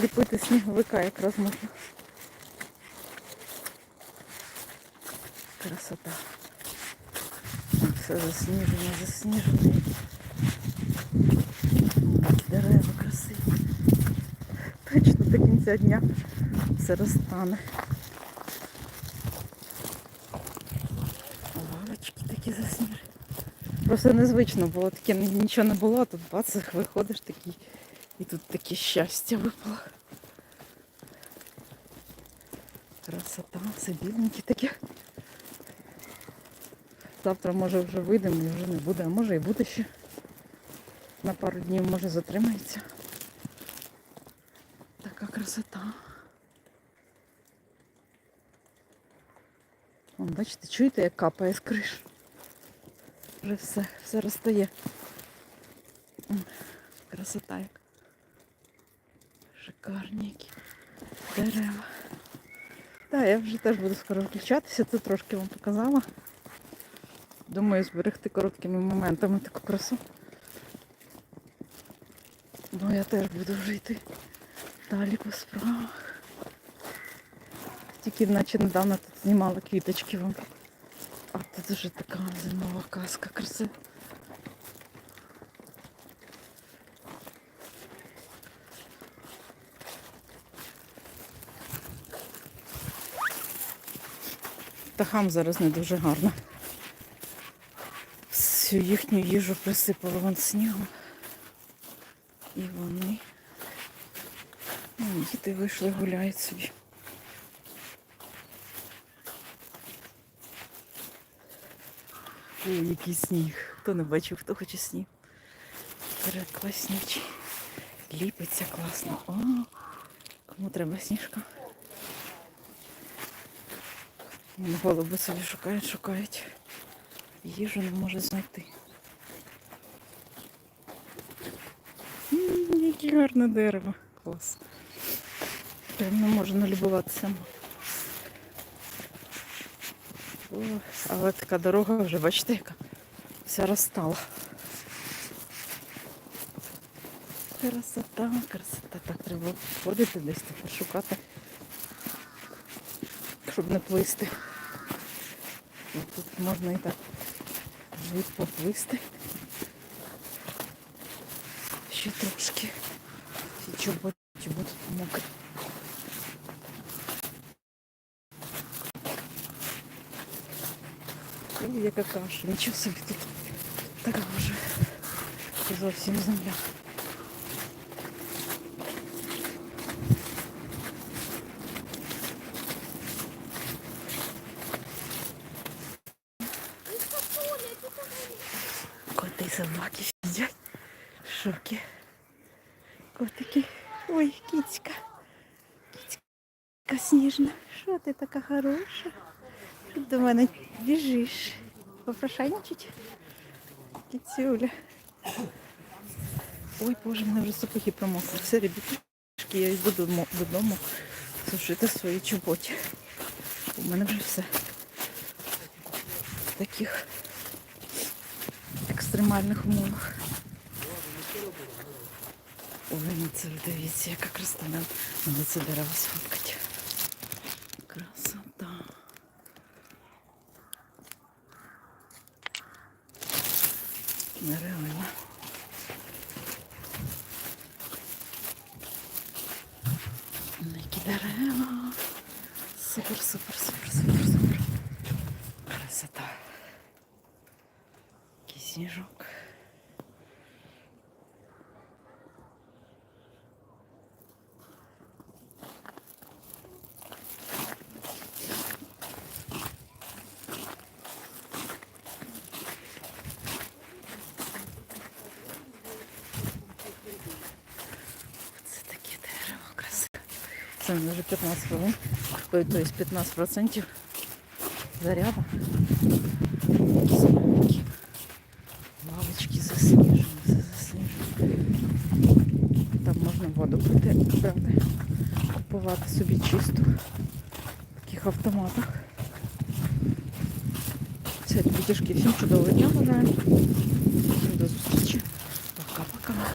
Ліпити сніговика якраз можна. Красота. Все засніження, засніжене. Дерева красиві. Точно до кінця дня все розтане. Лавочки такі засніжені. Просто незвично було, таке нічого не було, а тут бац, виходиш такий. І тут таке щастя випало. Красота, все біленьке. Завтра може вже вийдемо і вже не буде, а може і буде ще. На пару днів може затримається. Така красота. Вон, бачите, чуєте, як капає з криш? Вже все, все розтає. Красота як. Шикарні які дерева. Так, я вже теж буду скоро включатися, тут трошки вам показала. Думаю, зберегти короткими моментами таку красу. Бо я теж буду вже йти далі по справах. Тільки наче недавно тут знімала квіточки вам. А тут вже така зимова казка красива. Птахам зараз не дуже гарно. Всю їхню їжу присипало вон снігом. І вони. Ну, діти вийшли, гуляють собі. Ой, який сніг. Хто не бачив, хто хоче сніг. Перекласнічий. Ліпиться класно. О, кому треба сніжка. Вон Голуби собі шукають, шукають. Їжу не можуть знайти. Яке гарне дерево. Клас. Прям не можу налюбуватися. Але така дорога вже, бачите, яка вся розстала. Красота, красота. Так, треба ходити десь тепер шукати, щоб не плисти. І Тут можна і так жить поплисти. Ще трошки. Ці чоботи будуть мокрі. Ой, яка каша, нічого собі тут така вже зовсім земля. Коти собаки сидять. Шокі. Котики. Ой, кицька. Кицька сніжна. Що ти така хороша? Ти до мене біжиш. Попрошайничать? Кицюля. Ой, боже, мене вже сапоги промокли. Все, ребятушки, я йду додому, додому сушити свої чоботі. У мене вже все. Таких екстремальних умовах. Ой, ну це дивіться, яка красота. Надо це дерево сфоткати. Красота. Нереально. Ну, Які дерева. Супер, супер, супер, супер, супер. Красота. Який сніжок. Це таке дерево красиве. Це в мене вже 15 хвилин. Ой, то есть 15% заряду. Якісь маленькі лавочки засніжені, все засніжено. Там можна воду пити, брати, купувати собі чисто в таких автоматах. Це дітішки, всім чудового дня бажаю. Всім до зустрічі. Пока-пока.